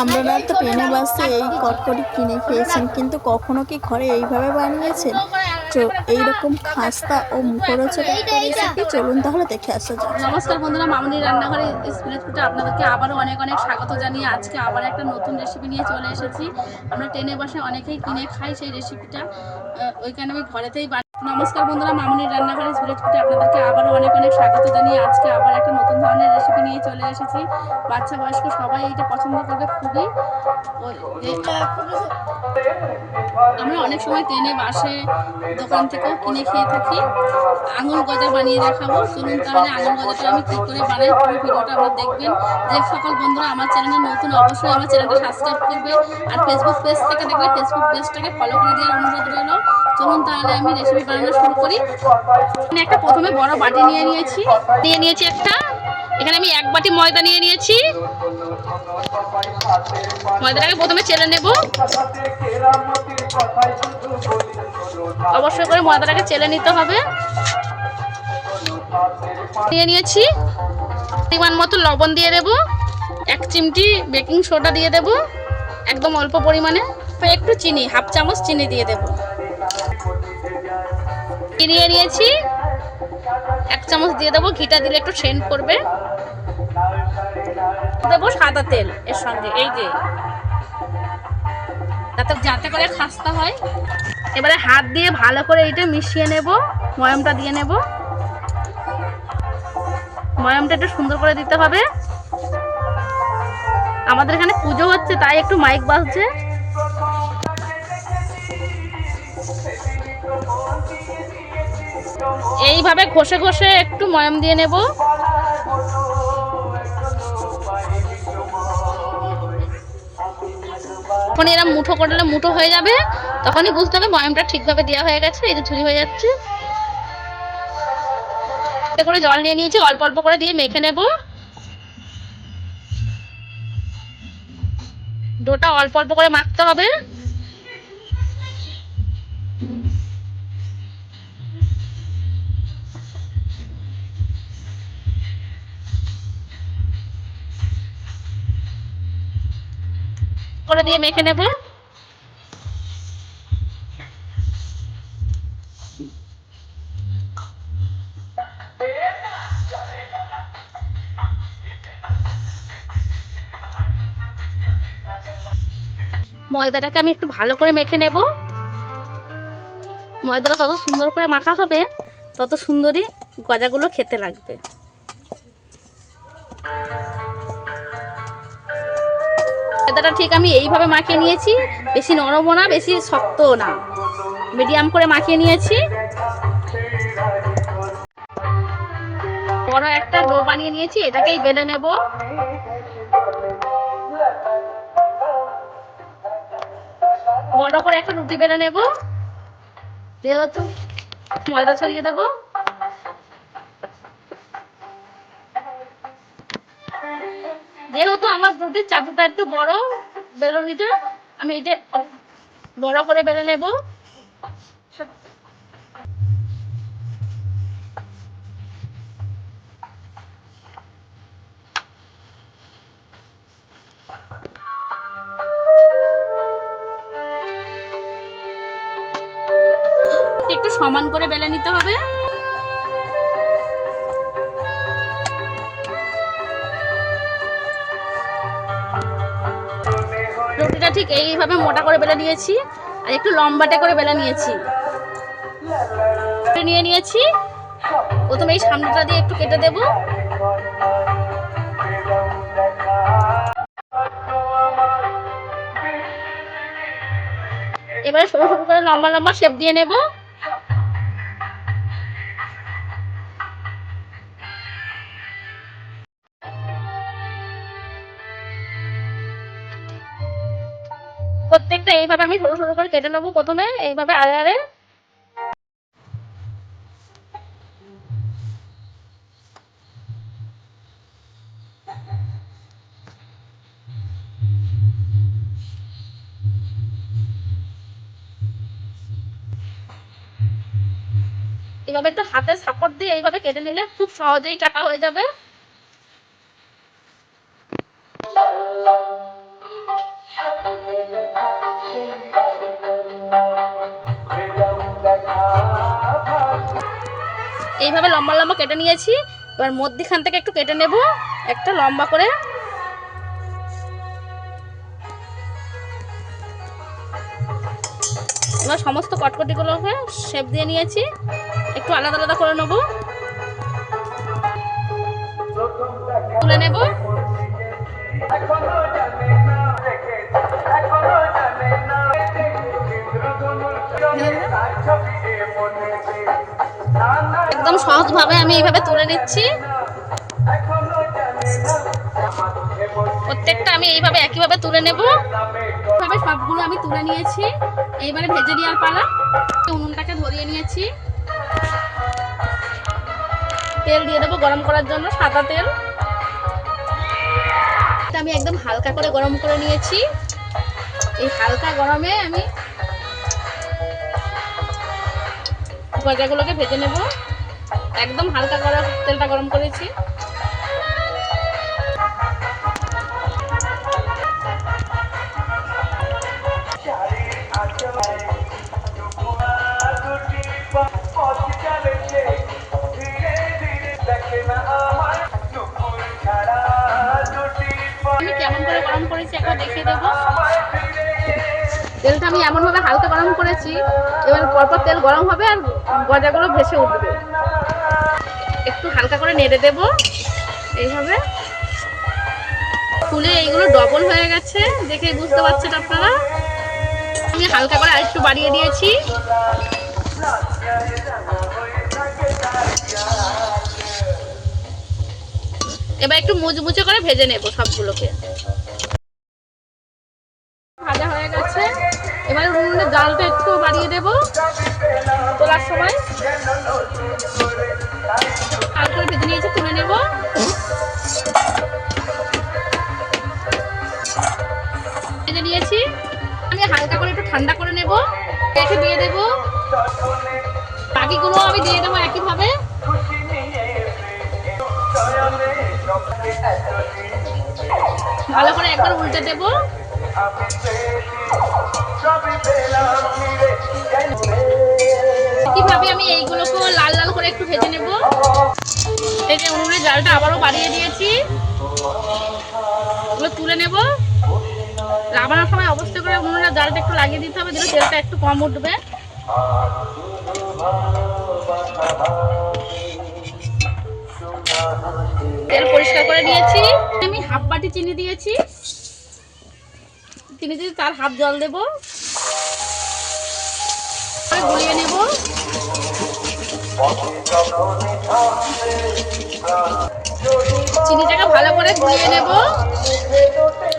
আপনারা তো ট্রেনে বাসে এই কটকটি কিনে খেয়েছেন, কিন্তু কখনো কি ঘরে এইভাবে বানিয়েছেন? এইরকম খাস্তা ও মুখরোচক রেসিপি চলুন তাহলে দেখে আসা যাক। নমস্কার বন্ধুরা, মামুনি রান্নাঘরে স্পিরিট ফুটে আপনাদেরকে আবারও অনেক অনেক স্বাগত জানিয়ে আজকে আবার একটা নতুন রেসিপি নিয়ে চলে এসেছি। আমরা ট্রেনে বসে অনেকেই কিনে খাই সেই রেসিপিটা ওইখানে আমি ঘরেতেই নমস্কার বন্ধুরা মামুনি রান্নাঘরে ফুটে আপনাদেরকে আবারও অনেক অনেক স্বাগত জানিয়ে আজকে আবার একটা নতুন ধরনের রেসিপি নিয়ে চলে এসেছি। বাচ্চা বয়স্ক সবাই এটা পছন্দ করবে খুবই। আমরা অনেক সময় ট্রেনে বাসে দোকান থেকেও কিনে খেয়ে থাকি। আঙুল গজা বানিয়ে দেখাবো। চলুন তাহলে আঙুল গজাটা আমি কী করে বানাই পুরো ভিডিওটা আপনারা দেখবেন। যে সকল বন্ধুরা আমার চ্যানেলে নতুন অবশ্যই আমার চ্যানেলটা সাবস্ক্রাইব করবে। আর ফেসবুক পেজ থেকে দেখলে ফেসবুক পেজটাকে ফলো করে দেওয়ার অনুরোধ রইল। চলুন তাহলে আমি রেসিপি বানানো শুরু করি। আমি একটা প্রথমে বড় বাটি নিয়ে নিয়েছি। নিয়ে নিয়েছি একটা। এখানে আমি এক বাটি ময়দা নিয়ে নিয়েছি। ময়দাটাকে প্রথমে চেলে নেব। অবশ্যই করে ময়দাটাকে চেলে নিতে হবে। নিয়ে নিয়েছি। পরিমাণ মতো লবণ দিয়ে দেব। এক চিমটি বেকিং সোডা দিয়ে দেব। একদম অল্প পরিমাণে। একটু চিনি, হাফ চামচ চিনি দিয়ে দেব। নিয়ে নিয়েছি। এক চামচ দিয়ে দেবো, ঘিটা দিলে একটু সেন্ট করবে। দেবো সাদা তেল এর সঙ্গে, এই যে। যাতে যাতে করে খাস্তা হয়। এবারে হাত দিয়ে ভালো করে এইটা মিশিয়ে নেব, ময়ামটা দিয়ে নেব। ময়ামটা একটু সুন্দর করে দিতে হবে। আমাদের এখানে পুজো হচ্ছে, তাই একটু মাইক বাজছে। এইভাবে ঘষে ঘষে একটু ময়াম দিয়ে নেব। যখন এরা মুঠো করলে মুঠো হয়ে যাবে। তখনই বুঝতে হবে ময়ামটা ঠিকভাবে দেওয়া হয়ে গেছে, এই যে ঝুরি হয়ে যাচ্ছে। করে জল নিয়ে নিয়েছি, অল্প অল্প করে দিয়ে মেখে নেব। ডোটা অল্প অল্প করে মাখতে হবে। করে দিয়ে মেখে নেব। ময়দাটাকে আমি একটু ভালো করে মেখে নেব। ময়দাটা তত সুন্দর করে মাখা হবে, তত সুন্দরই গজাগুলো খেতে লাগবে। ময়দাটা ঠিক আমি এইভাবে মাখিয়ে নিয়েছি। বেশি নরমও না, বেশি শক্তও না। মিডিয়াম করে মাখিয়ে নিয়েছি। বড় একটা ডো বানিয়ে নিয়েছি, এটাকেই বেলে নেব। বড় করে একটা রুটি বেলে নেব। যেহেতু ময়দা ছড়িয়ে দেবো। যেহেতু আমার রুটির চাকুটা একটু বড় বেলুনিটা আমি এটা বড় করে বেলে নেব। একটু সমান করে বেলে নিতে হবে। ঠিক এইভাবে মোটা করে বেলা নিয়েছি আর একটু লম্বাটে করে বেলা নিয়েছি। নিয়ে নিয়েছি। প্রথমে এই সামনেটা দিয়ে একটু কেটে দেব। এবারে সরু সরু করে লম্বা লম্বা শেপ দিয়ে নেব। এইভাবে আমি সরু সরু করে কেটে নেব প্রথমে, এইভাবে আড়ে আড়ে। এভাবে একটু হাতে সাপোর্ট দিয়ে এইভাবে কেটে নিলে খুব সহজেই কাটা হয়ে যাবে। এইভাবে লম্বা লম্বা কেটে নিয়েছি। এবার মধ্যিখান থেকে একটু কেটে নেব, একটা লম্বা করে। এবার সমস্ত কটকটিগুলোকে শেপ দিয়ে নিয়েছি। একটু আলাদা আলাদা করে নেব। তুলে নেব। একদম সহজভাবে আমি এইভাবে তুলে নিচ্ছি। প্রত্যেকটা আমি এইভাবে একইভাবে তুলে নেব। এইভাবে সবগুলো আমি তুলে নিয়েছি। এইবারে ভেজে নেওয়ার পালা। উনুনটাকে ধরিয়ে নিয়েছি। তেল দিয়ে দেবো গরম করার জন্য সাদা তেল। আমি একদম হালকা করে গরম করে নিয়েছি। এই হালকা গরমে আমি গজাগুলোকে ভেজে নেব। একদম হালকা করে তেলটা গরম করেছি। আমি কেমন করে গরম করেছি একবার দেখিয়ে দেবো। তেলটা আমি এমনভাবে হালকা গরম করেছি, এবার পরপর তেল গরম হবে আর গজাগুলো ভেসে উঠবে। হালকা করে নেড়ে দেব। এইভাবে। ফুলে এইগুলো ডবল হয়ে গেছে, দেখে বুঝতে পারছেন আপনারা? আমি হালকা করে আরেকটু বাড়িয়ে দিয়েছি। এবার একটু মুচমুচে করে ভেজে নেব সবগুলোকে। ভাজা হয়ে গেছে। এবার জালটা একটু বাড়িয়ে দেব। ভালো করে একবার উল্টে দেবো। কীভাবে আমি এইগুলোকে লাল লাল করে একটু ভেজে নেব। এই যে উনুনের জালটা আবারও বাড়িয়ে দিয়েছি। এগুলো তুলে নেব। লাগানোর সময় অবশ্যই করে উনুনের জালটা একটু লাগিয়ে দিতে হবে, দিলে তেলটা একটু কম উঠবে। তেল পরিষ্কার করে নিয়েছি আমি হাফ বাটি চিনি দিয়েছি। চিনি দিয়ে তার হাফ জল দেবো গুলিয়ে নেব। চিনিটাকে ভালো করে গুলিয়ে নেব।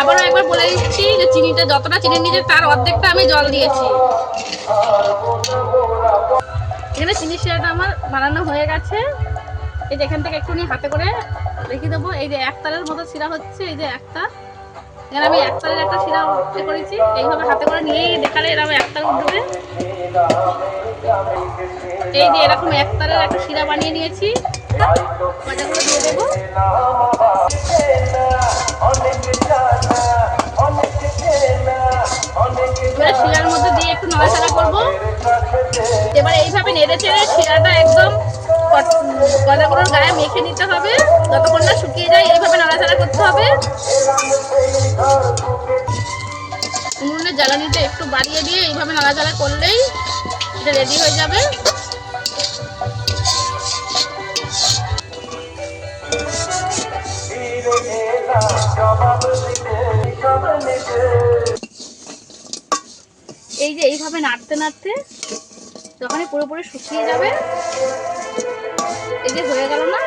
আবারও একবার বলে দিচ্ছি যে চিনিটা যতটা চিনি নিয়েছে তার অর্ধেকটা আমি জল দিয়েছি। এখানে চিনি শিরাটা আমার বানানো হয়ে গেছে। এই যে এখান থেকে একটু একটুখানি হাতে করে রেখে দেবো। এই যে এক তারের মতো শিরা হচ্ছে, এই যে একটা। এখানে আমি এক তারের একটা শিরা উঠতে করেছি। এইভাবে হাতে করে নিয়েই দেখালে এরকম এক তার উঠবে। এই যে এরকম এক তারের একটা শিরা বানিয়ে নিয়েছি। দিয়ে দেবো? এবার শিরার মধ্যে দিয়ে একটু নড়াচড়া করব। এবার এইভাবে নেড়ে চেড়ে শিরাটা একদম গজাগুলোর গায়ে মেখে নিতে হবে। যতক্ষণ না শুকিয়ে যায়, এইভাবে নাড়াচাড়া করতে হবে। উনুনের জ্বালানিটা একটু বাড়িয়ে দিয়ে এইভাবে নাড়াচাড়া করলেই এটা রেডি হয়ে যাবে। এই যে এইভাবে নাড়তে নাড়তে যখনই পুরোপুরি শুকিয়ে যাবে এই যে হয়ে গেল না?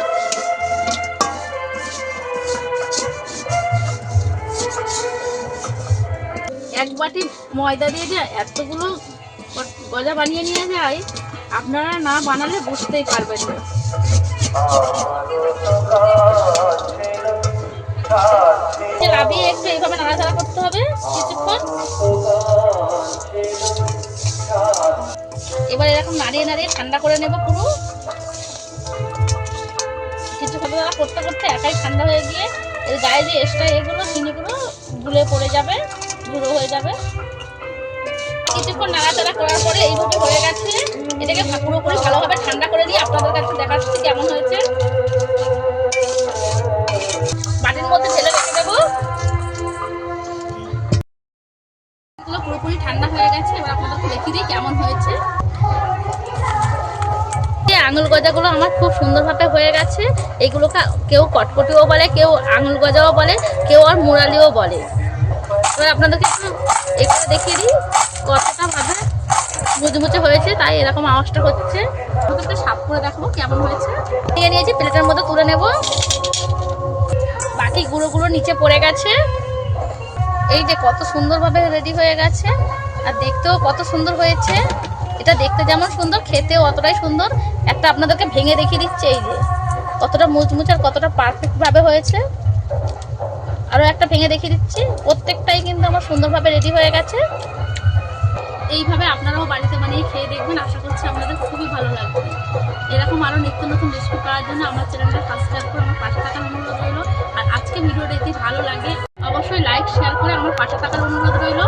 এক বাটি ময়দা দিয়ে যে এতগুলো গজা বানিয়ে নিয়ে যায়, আপনারা না বানালে বুঝতেই পারবেন না। একটু এইভাবে করতে হবে এবার এরকম নাড়িয়ে নাড়িয়ে ঠান্ডা করে নেব পুরো। কিছুক্ষণ করতে করতে একাই ঠান্ডা হয়ে গিয়ে এর গায়ে যে এক্সট্রা এগুলো চিনিগুলো গুলে পড়ে যাবে, গুঁড়ো হয়ে যাবে। কিছুক্ষণ নাড়াচাড়া করার পরে এইভাবে হয়ে গেছে। এটাকে পুরোপুরি ভালোভাবে ঠান্ডা করে দিয়ে আপনাদের কাছে দেখাচ্ছি কেমন হয়েছে। বাটির মধ্যে ঢেলে রেখে দেবো। পুরোপুরি ঠান্ডা হয়ে গেছে। এবার আপনাদেরকে দেখিয়ে দিই কেমন হয়েছে। আঙুল গজাগুলো আমার খুব সুন্দরভাবে হয়ে গেছে। এগুলোকে কেউ কটকটিও বলে, কেউ আঙুল গজাও বলে, কেউ আর মুরালিও বলে। এবার আপনাদেরকে একটু একটু দেখিয়ে দিই, কতটা ভাবে মুচমুচে হয়েছে, তাই এরকম আওয়াজটা হচ্ছে। ওদেরকে সাফ করে দেখাবো কেমন হয়েছে। নিয়ে নিয়েছি, প্লেটের মধ্যে তুলে নেব। বাকি গুঁড়ো গুঁড়ো নিচে পড়ে গেছে। এই যে কত সুন্দরভাবে রেডি হয়ে গেছে, আর দেখতেও কত সুন্দর হয়েছে। এটা দেখতে যেমন সুন্দর, খেতেও অতটাই সুন্দর। একটা আপনাদেরকে ভেঙে দেখিয়ে দিচ্ছে এই যে, কতটা মুচমুচ আর কতটা পারফেক্ট ভাবে হয়েছে। আরও একটা ভেঙে দেখিয়ে দিচ্ছি, প্রত্যেকটাই কিন্তু আমার সুন্দরভাবে রেডি হয়ে গেছে। এইভাবে আপনারাও বাড়িতে বানিয়ে খেয়ে দেখবেন, আশা করছি আপনাদের খুবই ভালো লাগবে। এরকম আরও নিত্য নতুন রেসিপি পাওয়ার জন্য আমার চ্যানেলটা সাবস্ক্রাইব করে আমার পাশে থাকার অনুরোধ রইল। আর আজকে ভিডিওটা যদি ভালো লাগে, অবশ্যই লাইক শেয়ার করে আমার পাশে থাকার অনুরোধ রইল।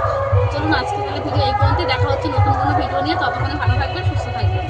চলুন আজকে তাহলে ভিডিও এই পর্যন্তই। দেখা হচ্ছে নতুন কোনো ভিডিও নিয়ে। ততক্ষণে ভালো থাকবেন, সুস্থ থাকবেন।